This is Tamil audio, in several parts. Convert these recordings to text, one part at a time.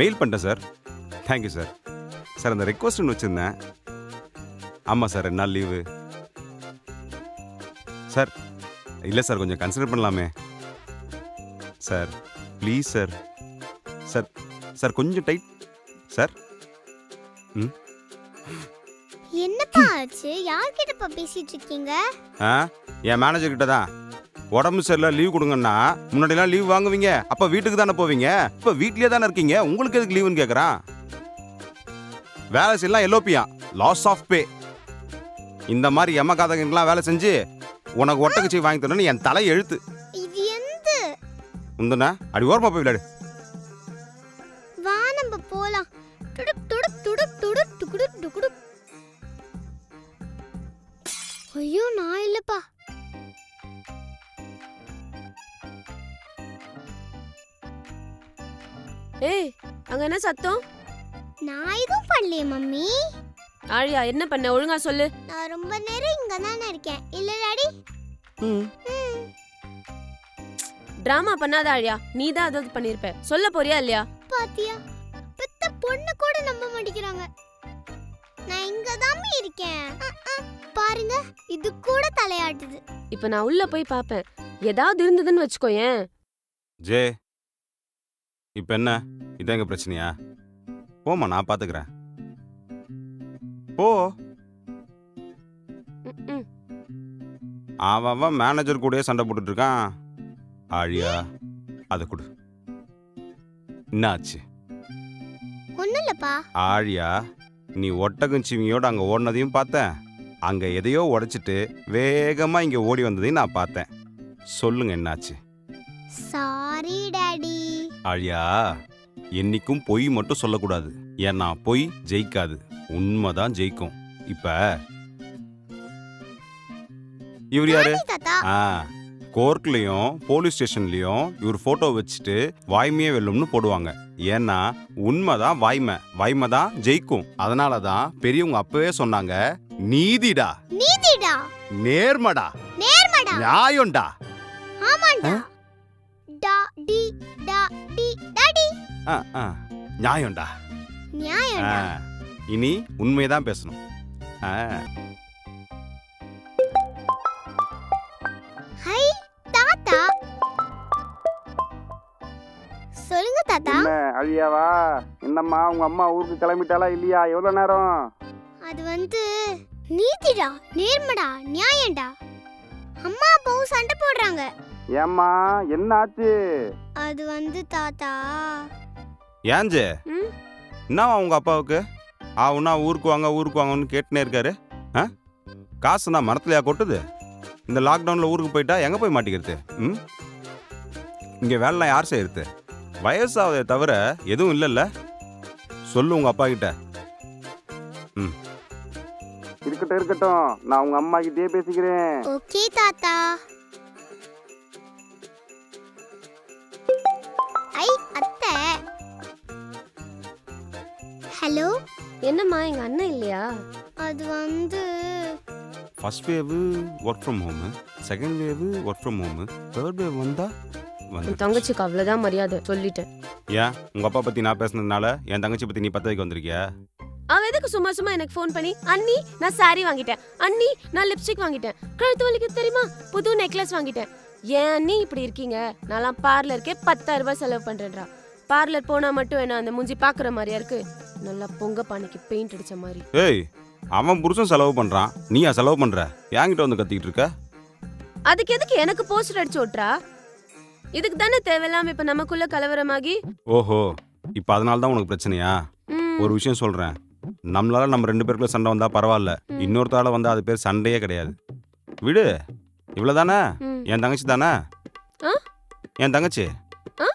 மெயில் பண்ணிட்டேன் sir. Thank you sir sir அந்த ரெக்வஸ்ட் ஒன்று வச்சுருந்தேன். ஆமாம் சார் ரெண்டு நாள் லீவு சார் இல்லை சார் கொஞ்சம் கன்சிடர் பண்ணலாமே. Sir please sir sir sir கொஞ்சம் டைட் சார் என்னப்பா ஆச்சு? யார்கிட்டப்பா பேசிட்டு இருக்கீங்க? ஆ? என் மேனேஜர் கிட்ட தான் உடம்பு சரியில்லை லீவ் கொடுங்கன்னா முன்னாடிலாம் லீவ் வாங்குவீங்க அப்போ வீட்டுக்கு தானே போவீங்க? இப்போ வீட்லயே தானே இருக்கீங்க உங்களுக்கு எதுக்கு லீவுன்னு கேட்குறான் வேலை செய்யலாம் எல்லோப்பியா லாஸ் ஆஃப் பே இந்த மாதிரி எம காதகங்களாம் வேலை செஞ்சு உனக்கு ஒட்டக்கச்சி வாங்கி தரணும்னு என் தலை எழுத்து இது எந்த? உந்தனா அடி ஓரமா போய் விளையாடு. வா நம்ம போலாம். துடுக் துடுக் துடுக் துடுக் துகுடுக் துகுடுக் ஐயோ நான் இல்லப்பா. ஏய் அங்க என்ன சத்தம்? நான் எதுவும் பண்ணலையே மம்மி. ஆழியா என்ன பண்ண? ஒழுங்கா சொல்லு. நான் ரொம்ப நேரம் இங்க தானே இருக்கேன். இல்ல டாடி. ம். டிராமா பண்ணாத ஆழியா. நீ தான் அதாவது பண்ணிருப்ப. சொல்ல போறியா இல்லையா? பாத்தியா பெத்த பொண்ணு கூட நம்ப மாட்டேங்கிறாங்க. நான் இங்க தாமே இருக்கேன். பாருங்க இது கூட தலையாட்டுது. இப்ப நான் உள்ள போய் பாப்பேன். ஏதாவது இருந்ததுன்னு வச்சுக்கோயேன். ஜே இப்போ என்ன? இதான் எங்க பிரச்சனையா? போம்மா நான் பார்த்துக்கிறேன் போ. அவன் அவன் மேனேஜர் கூடயே சண்டை போட்டுட்டு இருக்கான் ஆழியா அதை கொடு. என்ன ஆச்சு இல்லப்பா. ஆழியா நீ ஒட்டகஞ்சிவியோட அங்கே ஓடினதையும் பார்த்தேன். அங்கே எதையோ உடைச்சிட்டு வேகமாக இங்கே ஓடி வந்ததையும் நான் பார்த்தேன். சொல்லுங்க என்னாச்சு? சாரி டாடி ஆழியா என்னைக்கும் பொய் மட்டும் சொல்லக்கூடாது. ஏன்னா பொய் ஜெயிக்காது. உண்மைதான் ஜெயிக்கும். இப்ப இவர் யாரு? ஆ கோர்ட்லயும் போலீஸ் ஸ்டேஷன்லயும் இவர் போட்டோ வச்சுட்டு வாய்மையே வெல்லும்னு போடுவாங்க. ஏன்னா உண்மைதான் வாய்மை. வாய்மை தான் ஜெயிக்கும். அதனால தான் பெரியவங்க அப்பவே சொன்னாங்க நீதிடா. நீதிடா? நேர்மடா. நேர்மடா? நியாயம்டா. ஆமாண்டா. டா டி ஆ, ஆ, நியாயம்டா. ஆ, நியாயம்டா இனி உண்மையதான் பேசணும். ஆ, ஹை தாத்தா. சொல்லுங்க தாத்தா. என்ன அழியாவா? என்னம்மா உங்க அம்மா ஊருக்கு கிளம்பிட்டாளா இல்லையா? எவ்வளவு நேரம்? அது வந்து நீதிடா நேர்மடா நியாயம்டா. அம்மா அப்பாவும் சண்டை போடுறாங்க. ஏம்மா என்ன ஆச்சு அது வந்து தாத்தா ஏஞ்சே ம்? என்னவா உங்க அப்பாவுக்கு? ஆவுன்னா ஊருக்கு வாங்க ஊருக்கு வாங்கன்னு கேட்டுனே இருக்காரு. ஆ? காசு நான் மரத்துலையா கொட்டுது? இந்த லாக்டவுனில் ஊருக்கு போயிட்டா எங்கே போய் மாட்டிக்கிறது? ம்? இங்கே வேலைலாம் யார் செய்யறது? வயசாவதே தவிர எதுவும் இல்லைல்ல. சொல்லு உங்க அப்பா கிட்ட. இருக்கட்டும் இருக்கட்டும். நான் உங்க அம்மா கிட்டே பேசிக்கிறேன். ஓகே தாத்தா. ஐ ஹலோ? என்னம்மா எங்க அண்ணன் இல்லையா? அது வந்து first wave work from home second wave work from home third wave வந்தா உன் வந்து தங்கச்சிக்கு அவ்வளவுதான் மரியாதை சொல்லிட்டேன். ஏன்? உங்க அப்பா பத்தி நான் பேசுனதுனால என் தங்கச்சி பத்தி நீ பத்தவைக்கு வந்திருக்கியா? அவ எதுக்கு சும்மா சும்மா எனக்கு ஃபோன் பண்ணி அண்ணி நான் saree வாங்கிட்டேன். அண்ணி நான் லிப்ஸ்டிக் வாங்கிட்டேன். கழுத்து வலிக்குது தெரியுமா? புது நெக்லஸ் வாங்கிட்டேன். ஏன் அண்ணி இப்படி இருக்கீங்க? நான்லாம் பார்லருக்கே பத்தாயிரம் ரூபாய் செலவு பண்றேன்டா. பார்லர் போனா மட்டும் என்ன அந்த மூஞ்சி பாக்குற மாதிரியா இருக்கு? நல்லா பொங்க பானைக்கு பெயிண்ட் அடிச்ச மாதிரி. ஏய் அவன் புருஷன் செலவு பண்றான். நீயா செலவு பண்ற? என்கிட்ட வந்து கத்திக்கிட்டு இருக்க? அதுக்கு எதுக்கு எனக்கு போஸ்டர் அடிச்சு ஓட்டுறா இதுக்கு தானே தேவையில்லாம இப்ப நமக்குள்ள கலவரமாகி? ஓஹோ இப்போ அதனால தான் உனக்கு பிரச்சனையா? ம், ஒரு விஷயம் சொல்றேன். நம்மளால நம்ம ரெண்டு பேருக்குள்ள சண்டை வந்தா பரவாயில்ல. இன்னொருத்தால வந்தா அது பேர் சண்டையே கிடையாது. விடு. இவ்வளவுதானே? ம். என் தங்கச்சி தானே? ஆ? என் தங்கச்சி? ஆ?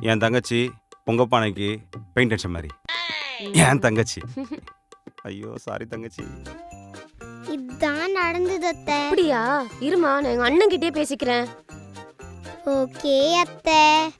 என் தங்கச்சி பொங்க பானைக்கு பெயிண்ட் அடிச்ச மாதிரி. என் தங்கச்சி? ஐயோ சாரி தங்கச்சி. இதான் நடந்தது அத்தை. அப்படியா? இருமா நான் எங்க அண்ணன் கிட்டே பேசிக்கிறேன். ஓகே அத்தை.